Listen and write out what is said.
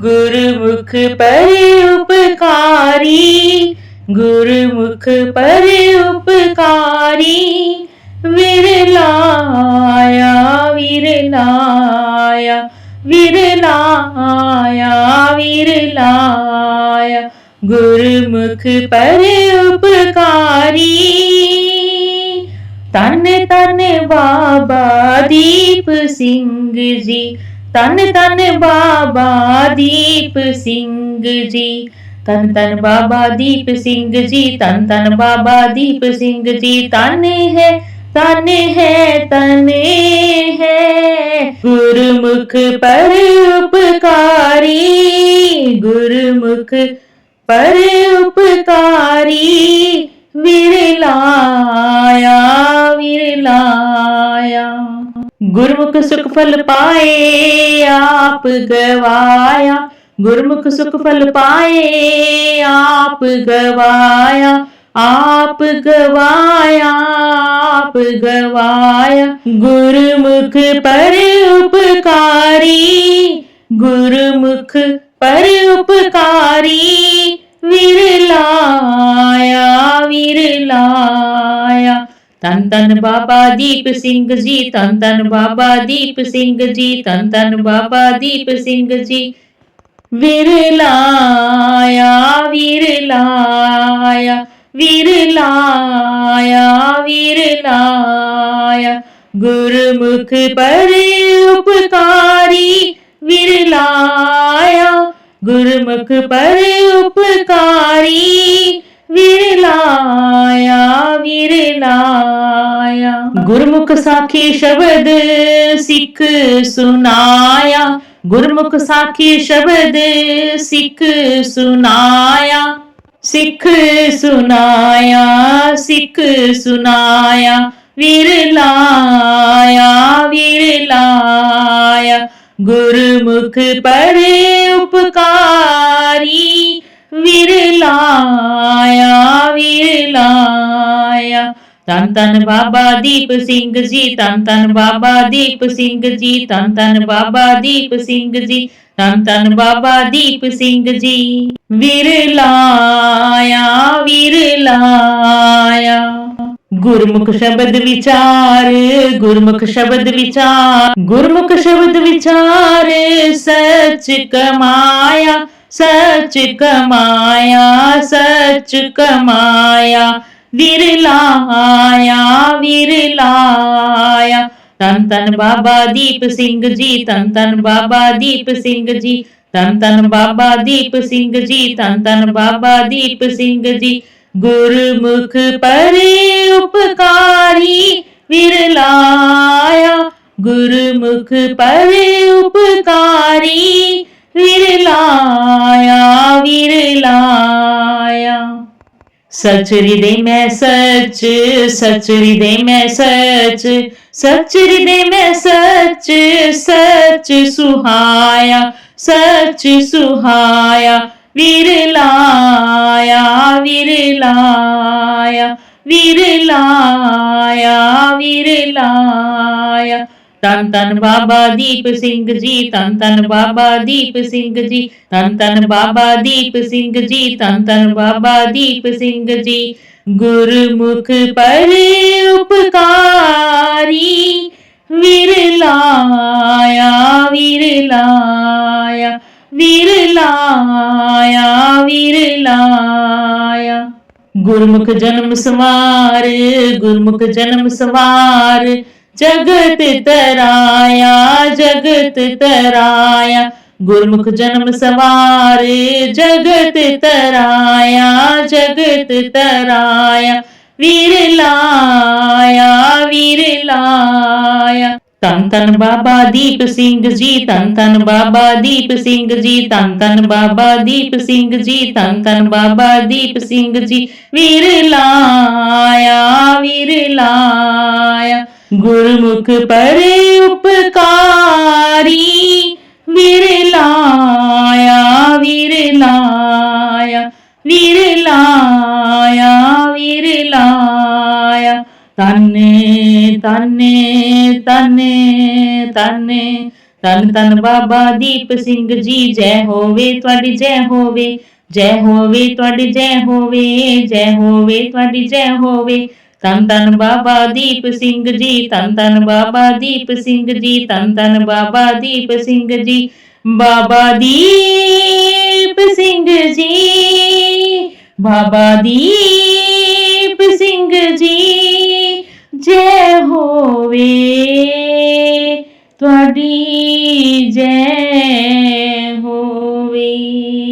गुरुमुख परि उपकारी गुरुमुख परि उपकारी विरलाया विरलाया विरलाया विरलाया गुरुमुख परि उपकारी। तन तन बाबा दीप सिंह जी ਤਨ ਤਨ ਬਾਬਾ ਦੀਪ ਸਿੰਘ ਜੀ। ਤਨ ਤਨ ਬਾਬਾ ਦੀਪ ਸਿੰਘ ਜੀ, ਤਨ ਤਨ ਬਾਬਾ ਦੀਪ ਸਿੰਘ ਜੀ, ਤਨ ਹੈ ਤਨ ਹੈ ਤਨ ਹੈ। ਗੁਰਮੁਖ ਪਰ ਉਪਕਾਰੀ, ਗੁਰਮੁਖ ਪਰ ਉਪਕਾਰੀ ਵਿਰਲਾਇਆ ਗੁਰਮੁਖ ਸੁਖ ਫਲ ਪਾਏ, ਆਪ ਗਵਾਇਆ। ਗੁਰਮੁਖ ਸੁਖ ਫਲ ਪਾਏ, ਆਪ ਗਵਾਇਆ। ਆਪ ਗਵਾਇਆ ਆਪ ਗਵਾਇਆ। ਗੁਰਮੁਖ ਪਰ ਉਪਕਾਰੀ, ਗੁਰਮੁਖ ਪਰ ਉਪਕਾਰ। ਤਨ ਤਨ ਬਾਬਾ ਦੀਪ ਸਿੰਘ ਜੀ, ਤਨ ਤਨ ਬਾਬਾ ਦੀਪ ਸਿੰਘ ਜੀ, ਤਨ ਤਨ ਬਾਬਾ ਦੀਪ ਸਿੰਘ ਜੀ। ਵਿਰਲਾਇਆ ਵਿਰਲਾਇਆ ਵਿਰਲਾਇਆ ਵਿਰਲਾਇਆ ਗੁਰਮੁਖ ਪਰ ਉਪਕਾਰੀ ਵਿਰਲਾਇਆ ਗੁਰਮੁਖ ਪਰ ਉਪਕਾਰੀ। ਗੁਰਮੁਖ ਸਾਖੀ ਸ਼ਬਦ ਸਿੱਖ ਸੁਨਾਇਆ। ਗੁਰਮੁਖ ਸਾਖੀ ਸ਼ਬਦ ਸਿੱਖ ਸੁਨਾਇਆ। ਸਿੱਖ ਸੁਨਾਇਆ ਸਿੱਖ ਸੁਨਾਇਆ। ਵੀਰ ਵਿਰਲਾਇਆ ਵਿਰਲਾਇਆ ਗੁਰਮੁਖ ਪਰ ਉਪਕਾਰੀ। ਵਿਰਲਾਇਆ ਵਿਰਲਾਇਆ ਤਨ ਤਨ ਬਾਬਾ ਦੀਪ ਸਿੰਘ ਜੀ ਤਨ ਤਨ ਬਾਬਾ ਦੀਪ ਸਿੰਘ ਜੀ ਤਨ ਤਨ ਬਾਬਾ ਦੀਪ ਸਿੰਘ ਜੀ ਤਨ ਤਨ ਬਾਬਾ ਦੀਪ ਸਿੰਘ ਜੀ ਵਿਰਲਾਇਆ ਵਿਰਲਾਇਆ ਗੁਰਮੁਖ ਸ਼ਬਦ ਵਿਚਾਰ ਗੁਰਮੁਖ ਸ਼ਬਦ ਵਿਚਾਰ ਗੁਰਮੁਖ ਸ਼ਬਦ ਵਿਚਾਰ ਸੱਚ ਕਮਾਇਆ ਸੱਚ ਕਮਾਇਆ ਸੱਚ ਕਮਾਇਆ ਵਿਰਲਾਇਆ ਵਿਰਲਾਇਆ। ਤਨ ਤਨ ਬਾਬਾ ਦੀਪ ਸਿੰਘ ਜੀ ਤਨ ਤਨ ਬਾਬਾ ਦੀਪ ਸਿੰਘ ਜੀ ਤਨ ਤਨ ਬਾਬਾ ਦੀਪ ਸਿੰਘ ਜੀ ਤਨ ਤਨ ਬਾਬਾ ਦੀਪ ਸਿੰਘ ਜੀ। ਗੁਰਮੁਖ ਪਰੇ ਉਪਕਾਰੀ ਵਿਰਲਾਇਆ, ਗੁਰਮੁਖ ਪਰੇ ਉਪਕਾਰੀ ਵਿਰਲਾਇਆ ਵਿਰਲਾਇਆ। ਸੱਚ ਹਿਰਦੇ ਮੈਂ ਸੱਚ ਸੱਚ ਹਿਰਦੇ ਮੈਂ ਸੱਚ ਸੱਚ ਹਿਰਦੇ ਮੈਂ ਸੱਚ ਸੱਚ ਸੁਹਾਇਆ ਸੱਚ ਸੁਹਾਇਆ ਵਿਰਲਾਇਆ ਵਿਰਲਾਇਆ ਵਿਰਲਾਇਆ ਵਿਰਲਾਇਆ ਤਨ ਤਨ ਬਾਬਾ ਦੀਪ ਸਿੰਘ ਜੀ, ਤਨ ਤਨ ਬਾਬਾ ਦੀਪ ਸਿੰਘ ਜੀ, ਤਨ ਤਨ ਬਾਬਾ ਦੀਪ ਸਿੰਘ ਜੀ, ਤਨ ਤਨ ਬਾਬਾ ਦੀਪ ਸਿੰਘ ਜੀ। ਗੁਰਮੁਖ ਪਰ ਉਪਕਾਰੀ ਵਿਰਲਾਇਆ ਵਿਰਲਾਇਆ ਵਿਰਲਾਇਆ ਵਿਰਲਾਇਆ ਗੁਰਮੁਖ ਜਨਮ ਸਵਾਰ, ਗੁਰਮੁਖ ਜਨਮ ਸਵਾਰ ਜਗਤ ਤਰਾਇਆ ਜਗਤ ਤਰਾਇਆ। ਗੁਰਮੁਖ ਜਨਮ ਸਵਾਰ, ਜਗਤ ਤਰਾਇਆ ਜਗਤ ਤਰਾਇਆ। ਵਿਰਲਾਇਆ ਵਿਰਲਾਇਆ ਤਨ ਤਨ ਬਾਬਾ ਦੀਪ ਸਿੰਘ ਜੀ ਤਨ ਤਨ ਬਾਬਾ ਦੀਪ ਸਿੰਘ ਜੀ ਤਨ ਤਨ ਬਾਬਾ ਦੀਪ ਸਿੰਘ ਜੀ ਤਨ ਤਨ ਬਾਬਾ ਦੀਪ ਸਿੰਘ ਜੀ। ਵਿਰਲਾਇਆ ਵਿਰਲਾਇਆ ਗੁਰਮੁਖ ਪਰੇ ਉਪਕਾਰੀ ਵਿਰਲਾਇਆ ਵਿਰਲਾਇਆ ਵਿਰਲਾਇਆ ਵਿਰਲਾਇਆ ਤਨੇ ਤਨੇ ਤਨੇ ਤਨੇ ਤਨ ਤਨ ਬਾਬਾ ਦੀਪ ਸਿੰਘ ਜੀ, ਜੈ ਹੋਵੇ ਤੁਹਾਡੀ, ਜੈ ਹੋਵੇ। ਜੈ ਹੋਵੇ ਤੁਹਾਡੀ, ਜੈ ਹੋਵੇ ਜੈ ਹੋਵੇ ਤੁਹਾਡੀ, ਜੈ ਹੋਵੇ। ਤਨ ਤਨ ਬਾਬਾ ਦੀਪ ਸਿੰਘ ਜੀ, ਤਨ ਤਨ ਬਾਬਾ ਦੀਪ ਸਿੰਘ ਜੀ, ਤਨ ਤਨ ਬਾਬਾ ਦੀਪ ਸਿੰਘ ਜੀ, ਬਾਬਾ ਦੀਪ ਸਿੰਘ ਜੀ, ਬਾਬਾ ਦੀਪ ਸਿੰਘ ਜੀ, ਜੈ ਹੋਵੇ ਤੁਹਾਡੀ ਜੈ ਹੋਵੇ।